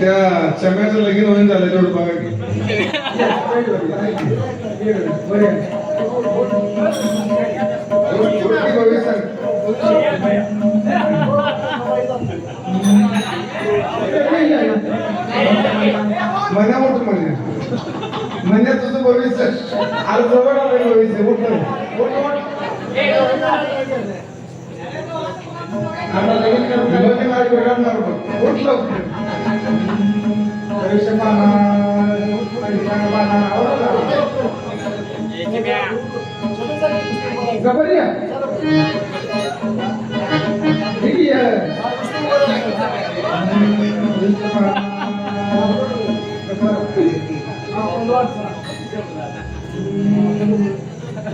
त्या चम्याचं लगीन होऊन झालं तेवढं बघा की गोष्टी गोष्टी सांग. मना मोठं म्हणजे म्हणजे तुझं भविष्य आज जवळ आलं भविष्य मोठं ನನ್ನ ಜಗತ್ತನ್ನು ಯೋಚನೆ ಮಾಡಿ ಬೇಡ ಮಾಡ್ಬೋದು ಗಬರಿಯ ಹಿರಿಯ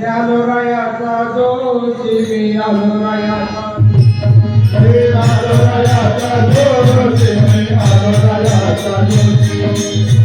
ಯಾರು ರಾಯ ಜೋ Thank you.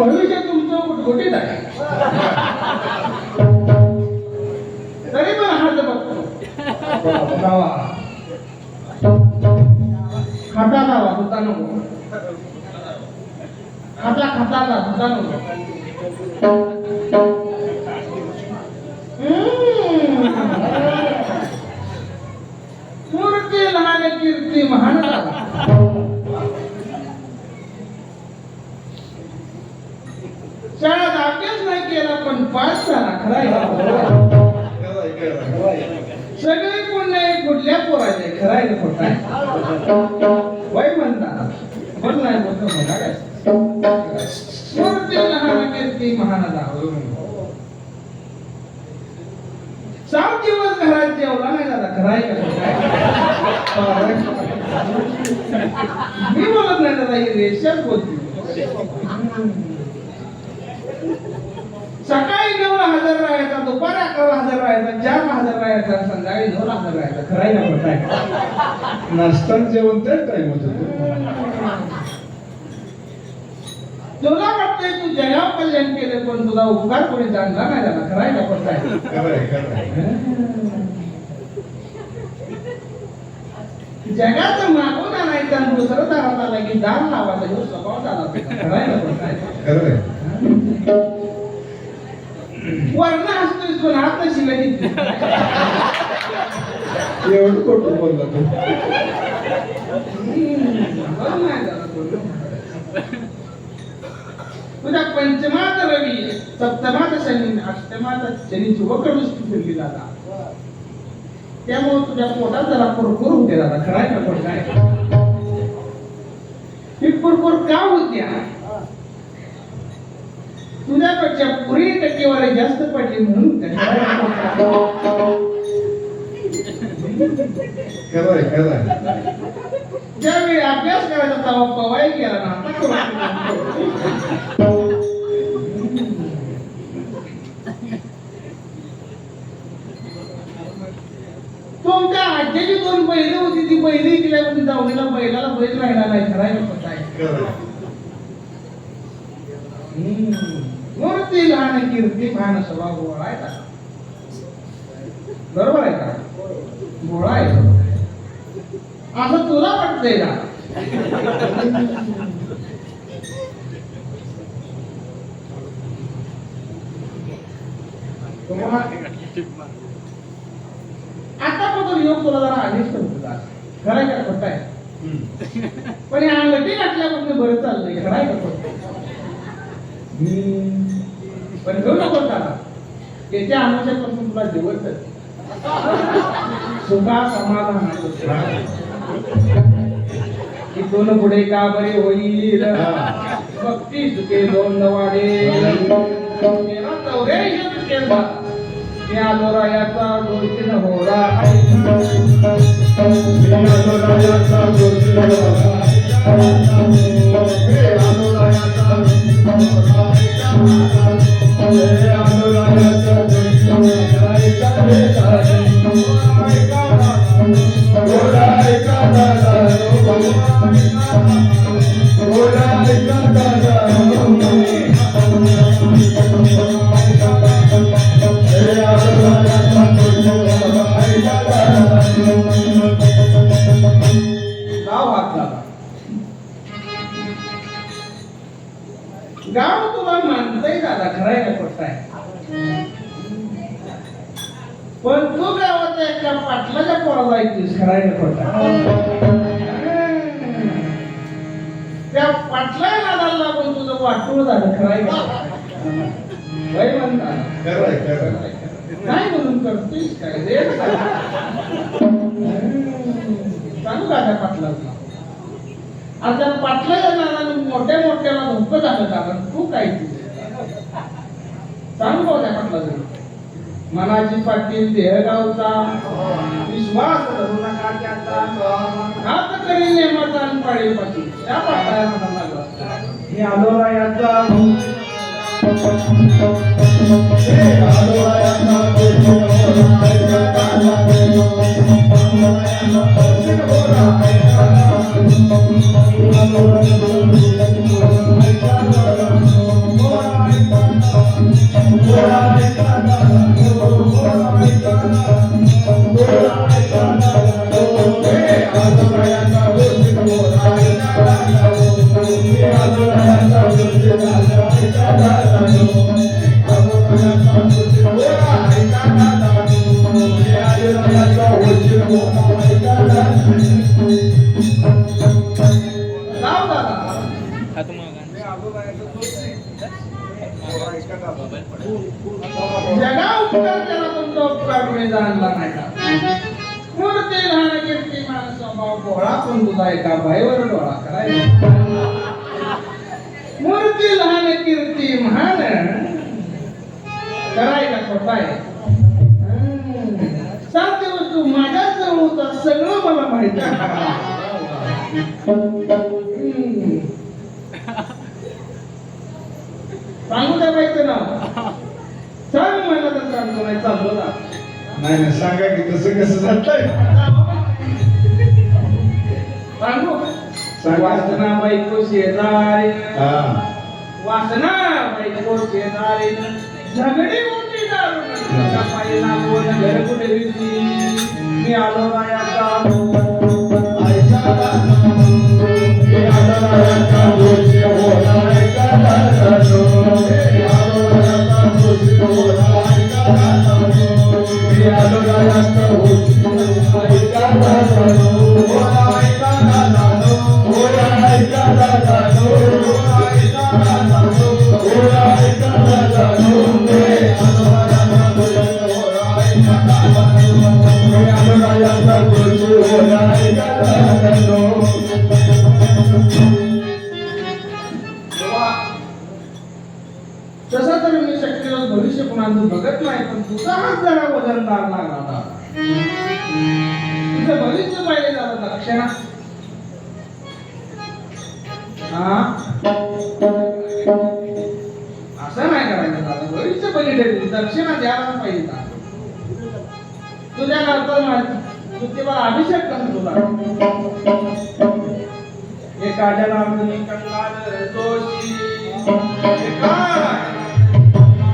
भविष्य तुमचं गुटगुटीत आहे. तरी पण हात बघतो. लावा खाता लावा धुता नको. खाता खाता ला धुता नको. मूर्ती लहान कीर्ती महान शाळेत अभ्यास नाही केला पण पास झाला खरा आहे. सगळे पुण्य नाही कुठल्या पोराचे? खराय आहे का आहे वय म्हणतात. पण नाही बोलतो म्हणा काय? मूर्ती लहान कीर्ती सात दिवस घरात जेवला नाही दादा खराय का खोटं? मी बोलत नाही दादा ही रेषाच बोलते. सकाळी नऊला हजर राहायचा दुपारी अकरा हजर राहायचा चार हजर राहायचा संध्याकाळी नऊला हजर राहायचा खरं आहे ना आहे? नाश्ता जेवण तर टाइम होत तुला वाटतंय तू जगाव कल्याण केले पण तुझा उपकार कोणी जाणला नाही झाला खरं आहे का खोटं आहे? खरं आहे, खरं आहे. जगाचं मागून आणायचं आणि दुसरं दारात आला की दार लावायचा ह्यो स्वभाव झाला तुझा. खरं आहे ना आहे. वर्ण असतोय पण हात शिवाय देत एवढं खोटं बोलला तू. बरं तुझ्या पंचमात रवी सप्तमात शनी अष्टमात शनीची वकड वस्तू फिरली दादा. त्यामुळे तुझ्या पोटात जरा कुरकुर होते दादा. खरं आहे का पण काय? ही कुरकुर का होत्या? तुझ्यापेक्षा पुरी टक्केवारी जास्त पडली म्हणून ज्यावेळी अभ्यास करायचा तेव्हा पवाई केला ना. तुमच्या आज्याची दोन बैल होती ती बैल इकल्यापासून जाऊनीला बैलाला बैल राहिला नाही खरं आहे. मूर्ती लहान कीर्ती भान स्वभाव गोळा आहे का? बरोबर आहे का? गोळा आहे. असं तुला वाटतंय का? आता पण योग तुला जरा अनिष्ट होत खरं का खोटं आहे. पण या अंगठी घातल्यापासून बरं चाललंय. खरं आहे का खोटं? पण घेऊ नको त्याला. येत्या अनुषापासून तुला दिवस सुखा समाधान इथून पुढे का बरे होईल? भक्ती चुके दोन वाढेल तेरा चौऱ्याऐंशी केला त्या दोरायाचा गोष्टीन होरा गाव तुला मानतय दादा खराय खोटाय पण तू गावाच्या एका पाटलाच्या पोराला ऐकतोस खराय का खोटा त्या पाटला नादाला लागून तुझं वाटूळ झालं खराय का वय म्हणता? नाही म्हणून करतोयस? काय रे सांगू. का त्या पाटलाला? आता पाटलाच्या नादाने मोठ्या मोठ्याला धोकं झालं कारण तू काय केलं? सांगू म्हटलं त्या मनाची पाटील देहगावचा. विश्वास धरू नका त्याचा हात करी नेमाचा आणि पाळी पाटील त्या पाटलाला नादाला लागला हे आलोरा याचा नाव दादा उपकार त्याला उपकार जाणला नाही का मूर्ती लहान कीर्ती मान भाव गोळा पण तुझा एका बाईवर डोळा करायचा मूर्ती लहान कीर्ती महान करायला खोटाय सात वस्तू माझ्याच होता सगळं मला माहीत आहे हम्म. सांगू द्या माहिती ना सांग मला तर सांगतो नाही ना नाही नाही सांगा की तसं कसं जातंय सांगू. वासना बायको शेजारी हा. वासना बायको शेजारी झगडी मोठी दारू. पायी लागवण घर कुठे मी आलो रायाचा तेव्हा मी शक्यतो भविष्य कुणाचं बघत नाही पण तुझा हात जरा वजनदार लागला होता तुझं भविष्य पाहिजे झालं लक्षणा असं नाही करायचं दादा. भविष्य बघितलं दक्षिणा द्यायला पाहिजे तुझ्या नंतर माझी तू केवळ अभिषेक कर तुला. एका जनार्दनी कंगाल दोषी